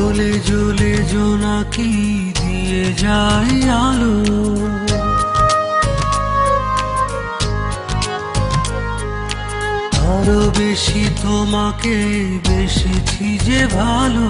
জ্বলে জোনাকি দিয়ে যায় আলো? আরও বেশি তোমাকে বেশি যে ভালো।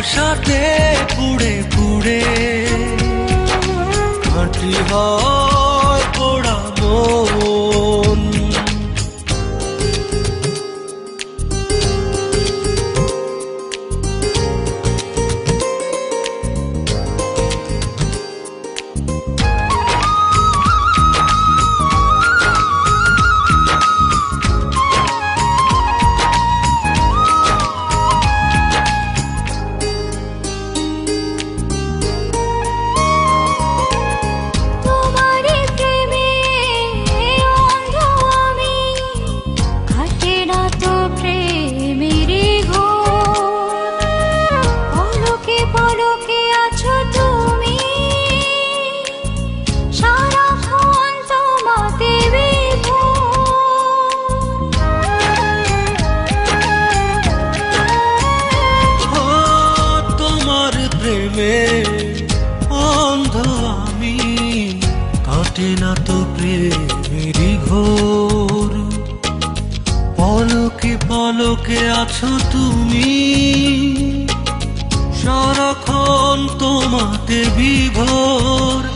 ভালোবাসাতে পুড়ে পুড়ে মাটি হয় প্রেমে অন্ধ আমি কাটে না তো প্রেমেরই ঘোর। পলকে পলকে আছো তুমি, সারাক্ষণ তোমাতে বিভোর।